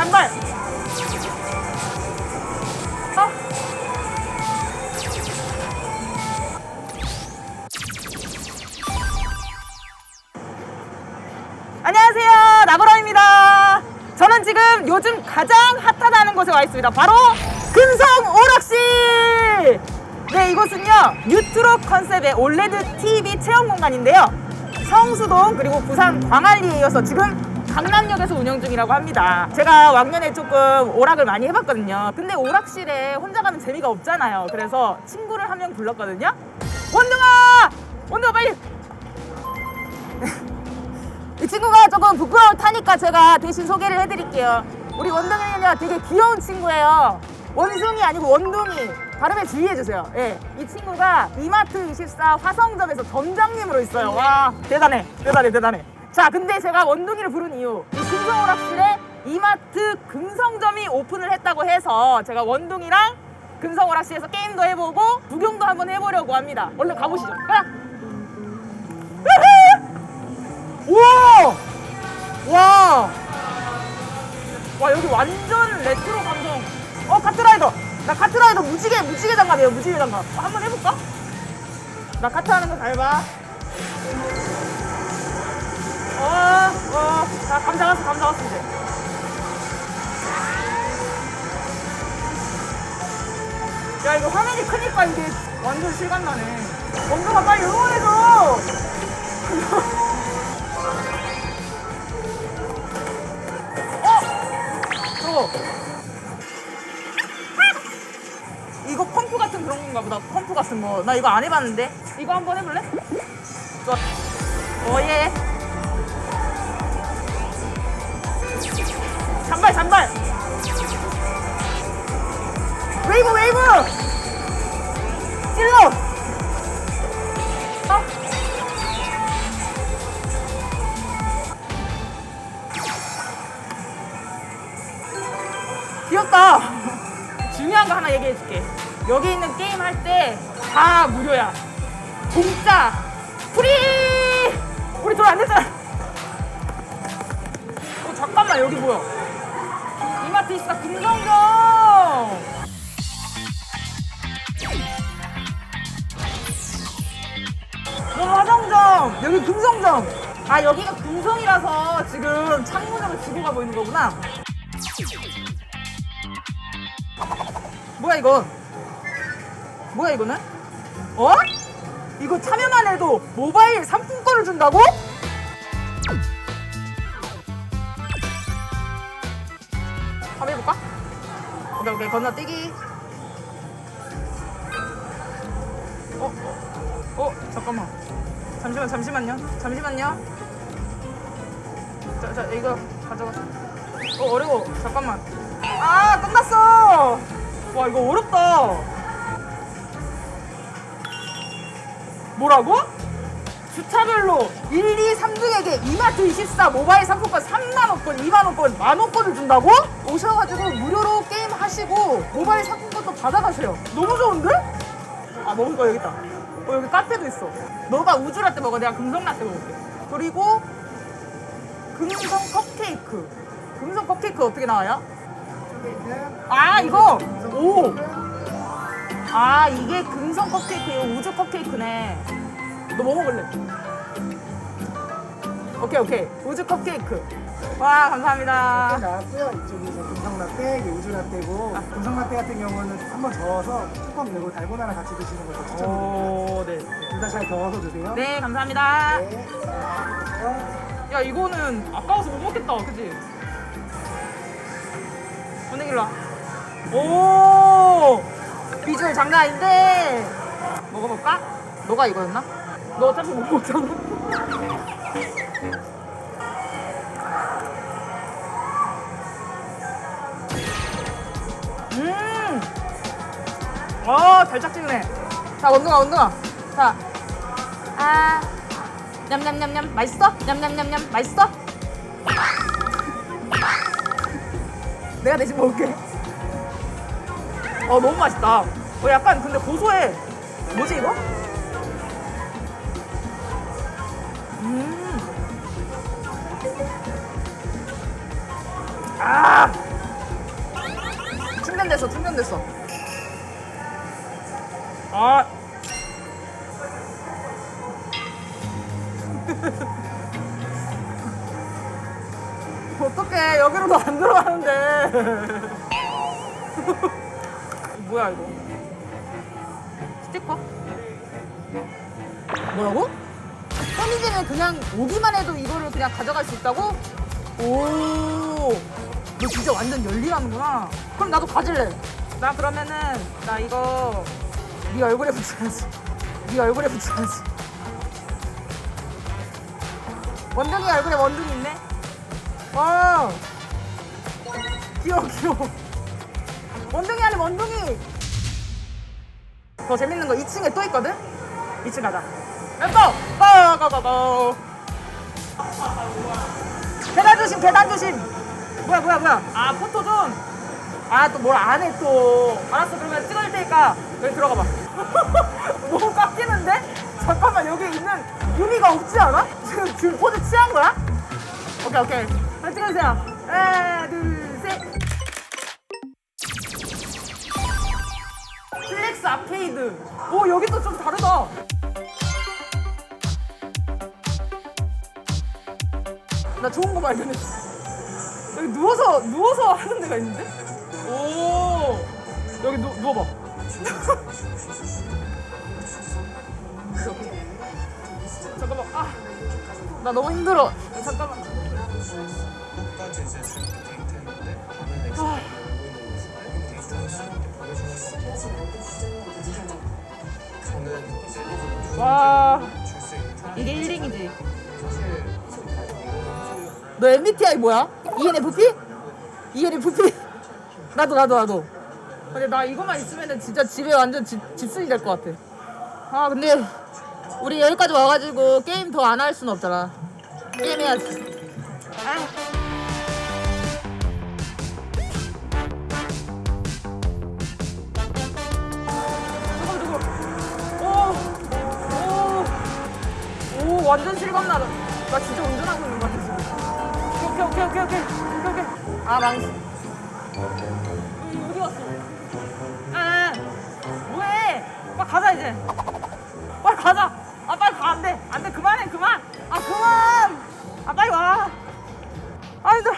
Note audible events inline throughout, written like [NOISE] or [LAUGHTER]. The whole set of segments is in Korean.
단발. 어? 안녕하세요. 나보라입니다. 저는 지금 요즘 가장 핫하다는 곳에 와 있습니다. 바로 금성 오락실! 네, 이곳은요, 뉴트로 컨셉의 올레드 TV 체험 공간인데요. 성수동 그리고 부산 광안리에 이어서 지금 강남역에서 운영 중이라고 합니다. 제가 왕년에 조금 오락을 많이 해봤거든요. 근데 오락실에 혼자 가면 재미가 없잖아요. 그래서 친구를 한 명 불렀거든요. 원동아! 원동아 빨리! [LAUGHS] 이 친구가 조금 부끄러워 타니까 제가 대신 소개를 해드릴게요. 우리 원동이는요 되게 귀여운 친구예요. 원숭이 아니고 원둥이. 발음에 주의해주세요. 예. 이 친구가 이마트 24 화성점에서 점장님으로 있어요. 와, 대단해. 대단해, 대단해. 자, 근데 제가 원둥이를 부른 이유. 이 금성오락실에 이마트 금성점이 오픈을 했다고 해서 제가 원둥이랑 금성오락실에서 게임도 해보고 구경도 한번 해보려고 합니다. 얼른 가보시죠. 가라! 우와! 와! 와, 여기 완전 레트로 감성. 어, 카트라이더! 나 카트라이더 무지개, 무지개 장갑이에요, 무지개 장갑. 어, 한번 해볼까? 나 카트 하는 거 잘 봐. 어, 어, 자, 감 잡았어, 감 잡았어, 이제. 야, 이거 화면이 크니까 이게 완전 실감나네. 원동아, 빨리 응원해줘! [LAUGHS] 저거 이거 펌프 같은 그런 건가 보다 펌프 같은 거 나 이거 안 해봤는데 이거 한번 해볼래? 좋아 어예 잔발 잔발 웨이브 웨이브 찔러 어? 귀엽다. 중요한 거 하나 얘기해 줄게. 여기 있는 게임 할 때 다 무료야. 공짜. 프리! 우리 돈 안 냈잖아. 어, 잠깐만, 여기 뭐야? 있어, 금성점! 어, 화성점! 여기 금성점! 아, 여기가 금성이라서 지금 창문으로 지고 가고 있는 거구나. 뭐야 이거? 뭐야 이거는? 어? 이거 참여만 해도 모바일 상품권을 준다고? 한번 해볼까? 오케이 오케이 건너뛰기 어? 어? 어? 잠깐만 잠시만 잠시만요 잠시만요 자, 자 이거 가져가 어 어려워 잠깐만 아 끝났어 와 이거 어렵다 뭐라고? 주차별로 1, 2, 3등에게 이마트 24 모바일 상품권 3만원권, 2만원권, 만원권을 준다고? 오셔가지고 무료로 게임 하시고 모바일 상품권도 받아가세요 너무 좋은데? 아 먹을 거 여기 있다 어 여기 카페도 있어 너가 우주라떼 먹어 내가 금성라떼 먹을게 그리고 금성 컵케이크 금성 컵케이크 어떻게 나와요? 아 이거 오. 아 이게 금성 컵케이크 이거 우주 컵케이크네. 너 뭐 먹을래? 오케이 오케이 우주 컵케이크. 와 감사합니다. 나왔고요. 이제 금성라떼, 이게 우주라떼고 금성라떼 같은 경우는 한번 저어서 뚜껑 내고 달고나랑 같이 드시는 걸 추천드립니다. 오 네. 둘 다 잘 저어서 드세요. 네 감사합니다. 네. 어, 야 이거는 아까워서 못 먹겠다, 그지? 언니 일로 와. 오 비주얼 장난 아닌데 먹어볼까? 너가 이거였나? 너 어차피 못 먹잖아. 음, 어 달짝지근해. 자 원둥아 원둥아. 자, 아. 냠냠냠냠 맛있어? 냠냠냠냠 맛있어? [LAUGHS] 내가 대신 먹을게. 어 너무 맛있다. 어 약간 근데 고소해. 뭐지 이거? 음. 아 충전됐어 충전됐어 아 [LAUGHS] 어떡해 여기로도 안 들어가는데 [LAUGHS] 뭐야 이거 스티커? 뭐라고? 편의점에 그냥 오기만 해도 이거를 그냥 가져갈 수 있다고? 오, 너 진짜 완전 열일하는구나. 그럼 나도 가질래. 나 그러면은 나 이거 네 얼굴에 붙여야지. 네 얼굴에 붙여야지. 원둥이 얼굴에 원둥이 있네. 와, 귀여워 귀여워. 원둥이 안에 원둥이. 더 재밌는 거 2층에 또 있거든? 2층 가자. 렛츠고! 고고 고 고! 계단 조심, 계단 조심! 뭐야, 뭐야, 뭐야. 아, 포토존! 아, 또 뭘 안 해, 또. 알았어, 그러면 찍어줄 테니까 여기 들어가 봐. [LAUGHS] 너무 깎이는데? 잠깐만, 여기 있는 의미가 없지 않아? 지금 줄 포즈 취한 거야? 오케이, 오케이. 하나 찍어주세요. 하나, 둘, 셋. 플렉스 아케이드. 오, 여기 또 좀 다르다. 나 좋은 거 발견했어. 여기 누워서, 누워서 하는 데가 있는데? 오, 여기 누, 누워봐. 잠깐만, 아. 나 너무 힘들어. 잠깐만. 아. 와 이게 1링이지 너 MBTI 뭐야? ENFP? ENFP? 나도 나도 나도 근데 나 이것만 있으면 진짜 집에 완전 집, 집순이 될 것 같아 아 근데 우리 여기까지 와가지고 게임 더 안 할 수는 없잖아 게임 해야지 아. 완전 실감나다. 나 진짜 운전하고 있는. 오케이 오케이 오케이 오케이 오케이. 아 망치. 여기 어디 갔어? 아 뭐해? 빨리 가자 이제. 빨리 가자. 아 빨리 가 안돼 안돼 그만해 그만. 아 그만. 아 빨리 와. 아 힘들어.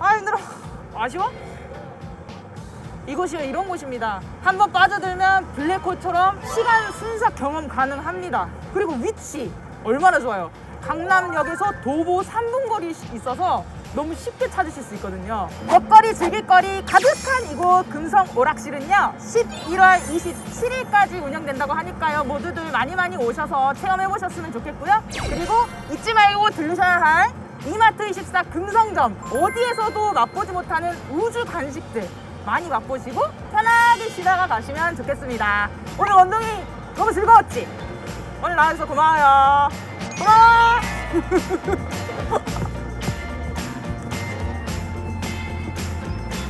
아 힘들어. 아쉬워? 이곳이 이런 곳입니다. 한번 빠져들면 블랙홀처럼 시간 순삭 경험 가능합니다. 그리고 위치 얼마나 좋아요. 강남역에서 도보 3분 거리 있어서 너무 쉽게 찾으실 수 있거든요. 먹거리, 즐길거리 가득한 이곳 금성 오락실은요. 11월 27일까지 운영된다고 하니까요. 모두들 많이 많이 오셔서 체험해 보셨으면 좋겠고요. 그리고 잊지 말고 들르셔야 할 이마트 24 금성점 어디에서도 맛보지 못하는 우주 간식들 많이 맛보시고 편하게 쉬다가 가시면 좋겠습니다. 오늘 원동이 너무 즐거웠지? 오늘 나와줘서 고마워요. 고마워! [LAUGHS]